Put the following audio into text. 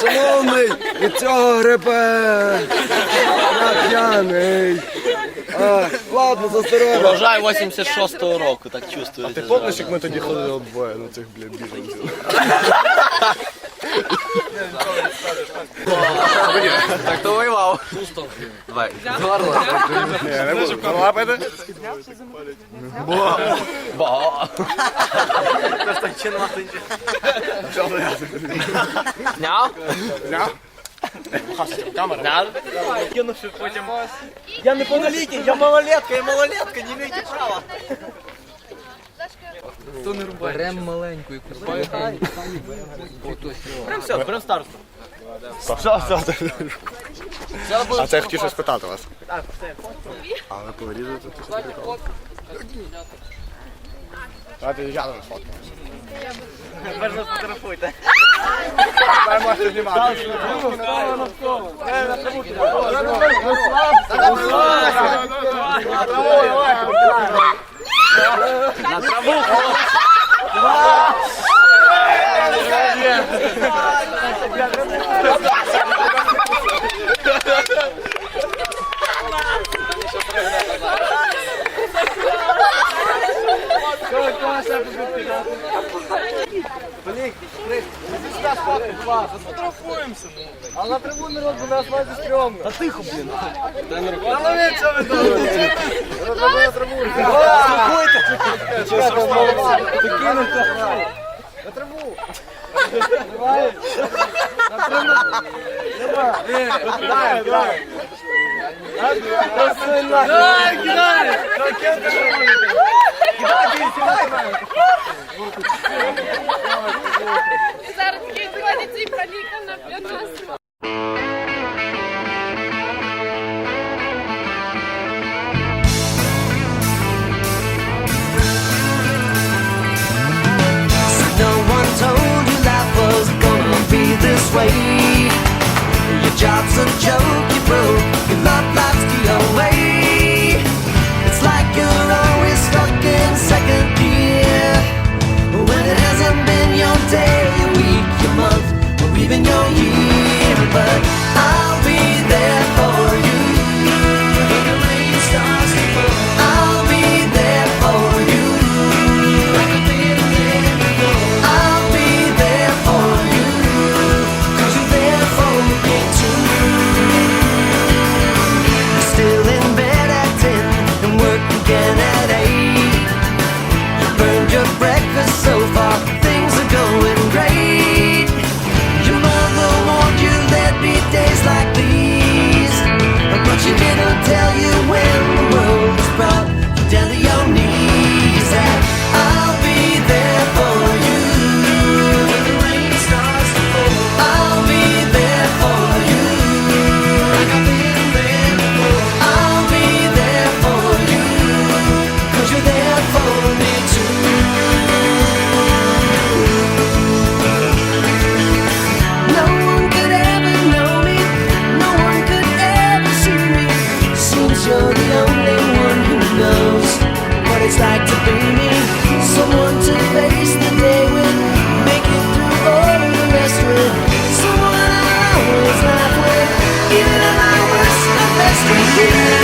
Шановний, від цього грибе. Я п'яний. А, ладно, за здоров'я. Врожай 86-го року, так чувствуєте. Ти помниш, як ми тоді ходили обоє на цих, блядь, біженців? Так то воював. Давай. Горло. Ні, не буду. Лапайте. Бо. Зняв? Зняв? Зняв? Кинувши потім. Я не повнолітній, я малолетка, я малолетка, не маєте права. Берем маленьку і кусаємо. Прям все, берем старосту. Все, все. А це я хотів щось питати вас. А ви повирізуєте? Давайте я на фотку. Можна можете знімати. На траву, хлопці. А на траву народ буде нас мати стрьомно. Та тихо, блін. Та що ви думаєте? На траву, на траву. Спокойте. Ти кинете. На траву. Давай. На траву. Давай, давай. Кидай, кидай! Зараз job's a joke, Yeah.